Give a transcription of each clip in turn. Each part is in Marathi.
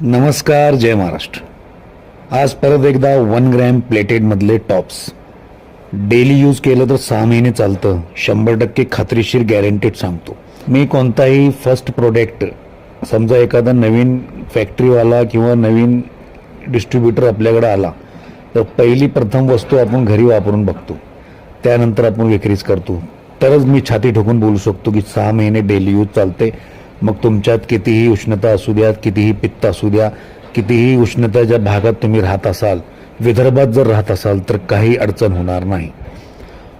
नमस्कार जय महाराष्ट्र. आज परत एकदा वन ग्रॅम प्लेटेडमधले टॉप्स. डेली यूज केलं तर सहा महिने चालतं. शंभर टक्के खात्रीशीर गॅरंटेड सांगतो. मी कोणताही फर्स्ट प्रोडक्ट समजा एखादा नवीन फॅक्टरीवाला किंवा नवीन डिस्ट्रीब्युटर आपल्याकडे आला तर पहिली प्रथम वस्तू आपण घरी वापरून बघतो. त्यानंतर आपण विक्रीच करतो. तरच मी छाती ठोकून बोलू शकतो की सहा महिने डेली यूज चालते. मग तुमच्यात कितीही उष्णता असू द्या कितीही पित्त असू द्या कितीही उष्णताच्या भागात तुम्ही राहत असाल विदर्भात जर राहत असाल तर काही अडचण होणार नाही.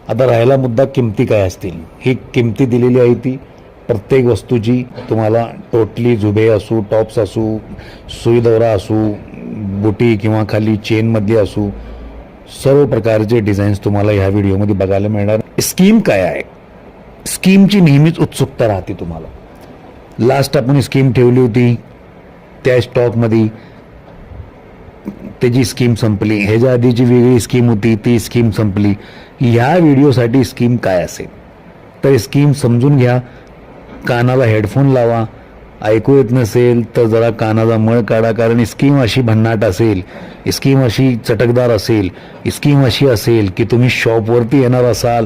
आता राहिला मुद्दा किमती काय असतील? ही किमती दिलेली आहे ती. प्रत्येक वस्तूची तुम्हाला टोटली जुबे असू टॉप्स असू सुईदौरा असू बुटी किंवा खाली चेनमधली असू सर्व प्रकारचे डिझाईन्स तुम्हाला ह्या व्हिडिओमध्ये बघायला मिळणार. स्कीम काय आहे? स्कीमची नेहमीच उत्सुकता राहते तुम्हाला. लास्ट आपण स्कीम ठेवली होती. त्या स्टॉकमध्ये त्याची स्कीम संपली. ह्याच्या आधीची वेगळी स्कीम होती ती स्कीम संपली. ह्या व्हिडिओसाठी स्कीम काय असेल? तर स्कीम समजून घ्या. कानाला हेडफोन लावा. ऐकू येत नसेल तर जरा कानाचा मळ काढा. कारण स्कीम अशी भन्नाट असेल. स्कीम अशी चटकदार असेल. स्कीम अशी असेल की तुम्ही शॉपवरती येणार असाल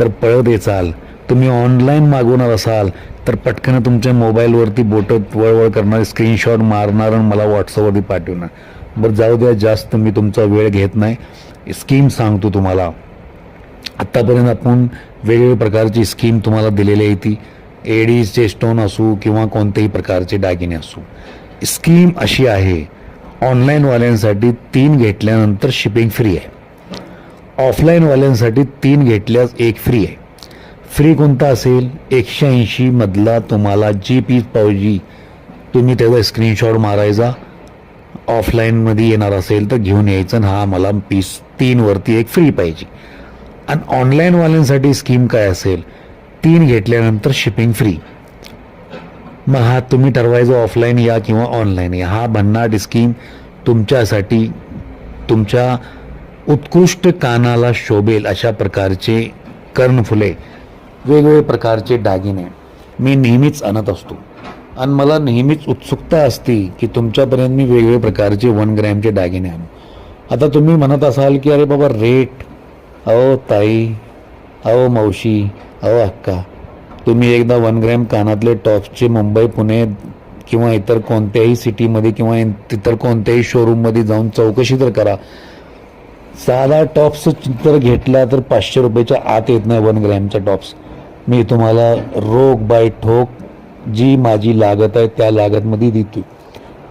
तर पळत येचाल. तुम्ही ऑनलाईन मागवणार असाल तर पटकन तुमच्या मोबाईलवरती बोटं वळवळ करणार स्क्रीनशॉट मारणार आणि मला व्हॉट्सअपवरती पाठवणार. बरं जाऊ द्या जास्त मी तुमचा वेळ घेत नाही. स्कीम सांगतो तुम्हाला. आत्तापर्यंत आपण वेगवेगळ्या प्रकारची स्कीम तुम्हाला दिलेली आहे ती. एडीजचे स्टोन असू किंवा कोणत्याही प्रकारचे दागिने असू. स्कीम अशी आहे. ऑनलाईनवाल्यांसाठी तीन घेतल्यानंतर शिपिंग फ्री आहे. ऑफलाईनवाल्यांसाठी तीन घेतल्यास एक फ्री आहे. फ्री कोणता असेल एकशे ऐंशीमधला तुम्हाला जी पीस पाहिजे तुम्ही त्याचा स्क्रीनशॉट मारायचा. ऑफलाईनमध्ये येणार असेल तर घेऊन यायचं आणि हा मला पीस तीनवरती एक फ्री पाहिजे. आणि ऑनलाईनवाल्यांसाठी स्कीम काय असेल? तीन घेतल्यानंतर शिपिंग फ्री मग हा तुम्ही ठरवायचं ऑफलाईन या किंवा ऑनलाईन या. हा भन्नाट स्कीम तुमच्यासाठी तुमच्या उत्कृष्ट कानाला शोभेल अशा प्रकारचे कर्णफुले वेगवेगळे प्रकारचे दागिने. मी नेहमीच आणत असतो. आणि मला नेहमीच उत्सुकता असते की तुमच्यापर्यंत मी वेगवेगळे प्रकारचे वन ग्रॅमचे दागिने आणू. आता तुम्ही म्हणत असाल की अरे बाबा रेट. अहो ताई. अहो मावशी. अहो अक्का. तुम्ही एकदा वन ग्रॅम कानातले टॉप्सचे मुंबई पुणे किंवा इतर कोणत्याही सिटीमध्ये किंवा इतर कोणत्याही शोरूममध्ये जाऊन चौकशी तर करा. साधा टॉप्स जर घेतला तर पाचशे रुपयाच्या आत येत नाही वन ग्रॅमचा टॉप्स. मी तुम्हाला रोग बाय ठोक जी माझी लागत आहे त्या लागतमध्ये देतो.